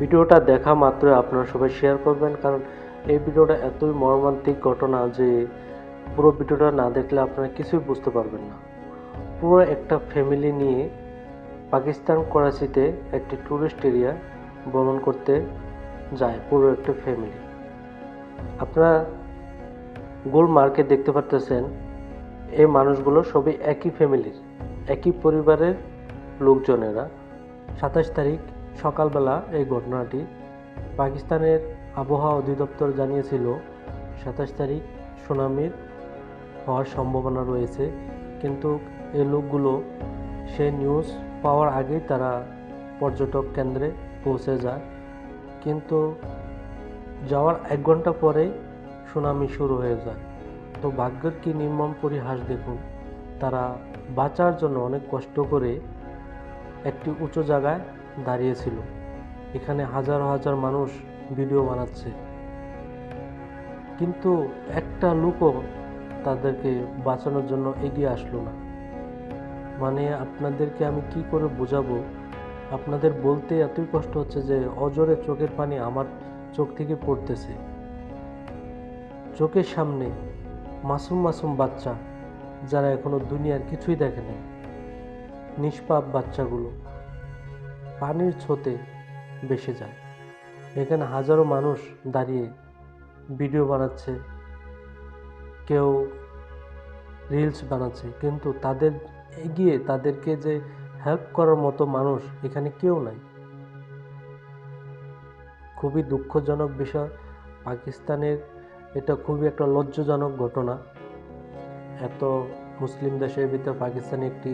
ভিডিওটা দেখা মাত্র আপনারা সবাই শেয়ার করবেন, কারণ এই ভিডিওটা এতই মর্মান্তিক ঘটনা যে পুরো ভিডিওটা না দেখলে আপনারা কিছুই বুঝতে পারবেন না। পুরো একটা ফ্যামিলি নিয়ে পাকিস্তান, করাচিতে একটি ট্যুরিস্ট এরিয়া ভ্রমণ করতে যায় পুরো একটা ফ্যামিলি আপনারা গোল মার্কেট দেখতে পারতেছেন, এই মানুষগুলো সবই একই ফ্যামিলির একই পরিবারের লোকজনেরা। সাতাশ তারিখ সকালবেলা এই ঘটনাটি পাকিস্তানের আবহাওয়া অধিদপ্তর জানিয়েছিল, সাতাশ তারিখ সুনামির হওয়ার সম্ভাবনা রয়েছে, কিন্তু এই লোকগুলো সে নিউজ পাওয়ার আগেই তারা পর্যটক কেন্দ্রে পৌঁছে যায়। কিন্তু যাওয়ার এক ঘণ্টা পরেই সুনামি শুরু হয়ে যায়। তো ভাগ্যের কি নির্মম পরিহাস দেখুন, তারা বাঁচার জন্য অনেক কষ্ট করে একটি উঁচু জায়গায় দাঁড়িয়েছিল এখানে হাজার হাজার মানুষ ভিডিও বানাচ্ছে। কিন্তু একটা লোকও তাদেরকে বাঁচানোর জন্য এগিয়ে আসলো না। মানে আপনাদেরকে আমি কি করে বোঝাবো? আপনাদের বলতে এতই কষ্ট হচ্ছে যে অজরে চোখের পানি আমার চোখ থেকে পড়তেছে। চোখের সামনে মাসুম মাসুম বাচ্চা, যারা এখনও দুনিয়ার কিছুই দেখে নাই। নিষ্পাপ বাচ্চাগুলো। পানির ছোতে বেসে যায়। এখানে হাজারো মানুষ দাঁড়িয়ে ভিডিও বানাচ্ছে, কেউ রিলস বানাচ্ছে, কিন্তু তাদের এগিয়ে তাদেরকে যে হেল্প করার মতো মানুষ এখানে কেউ নাই। খুবই দুঃখজনক বিষয়, পাকিস্তানের এটা খুবই একটা লজ্জাজনক ঘটনা। এত মুসলিম দেশের ভিতর পাকিস্তান একটি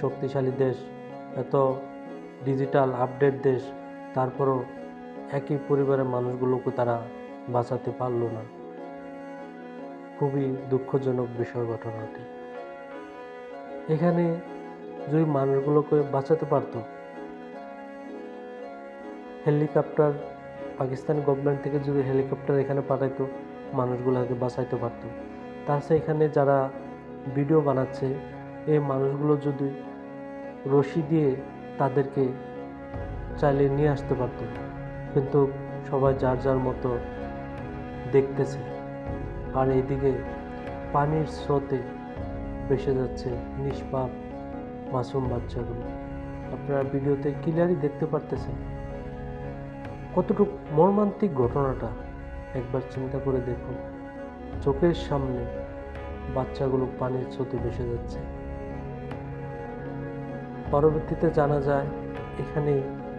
শক্তিশালী দেশ, এত ডিজিটাল আপডেট দেশ, তারপরও একই পরিবারের মানুষগুলোকে তারা বাঁচাতে পারল না। খুবই দুঃখজনক বিষয় ঘটনাটি। এখানে যদি মানুষগুলোকে বাঁচাতে পারতো, হেলিকপ্টার, পাকিস্তান গভর্নমেন্ট থেকে যদি হেলিকপ্টার এখানে পাঠাইতো, মানুষগুলোকে বাঁচাইতে পারতো। তাছাড়া এখানে যারা ভিডিও বানাচ্ছে, এই মানুষগুলো যদি রশি দিয়ে তাদেরকে চালিয়ে নিয়ে আসতে পারতো। কিন্তু সবাই যার যার মতো দেখতেছে। আর এইদিকে পানির স্রোতে ভেসে যাচ্ছে নিষ্পাপ মাসুম বাচ্চাগুলো। আপনারা ভিডিওতে ক্লিয়ারই দেখতে পারতেছেন কতটুকু মর্মান্তিক ঘটনাটা। একবার চিন্তা করে দেখুন। চোখের সামনে বাচ্চাগুলো পানির স্রোতে ভেসে যাচ্ছে। পরবর্তীতে জানা যায়, এখানে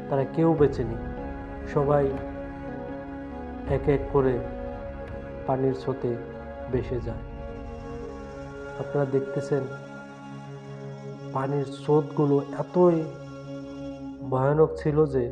তারা কেউ বেঁচে নেই সবাই এক এক করে পানির স্রোতে বেসে যায়। আপনারা দেখতেছেন, পানির স্রোতগুলো এতই ভয়ানক ছিল যে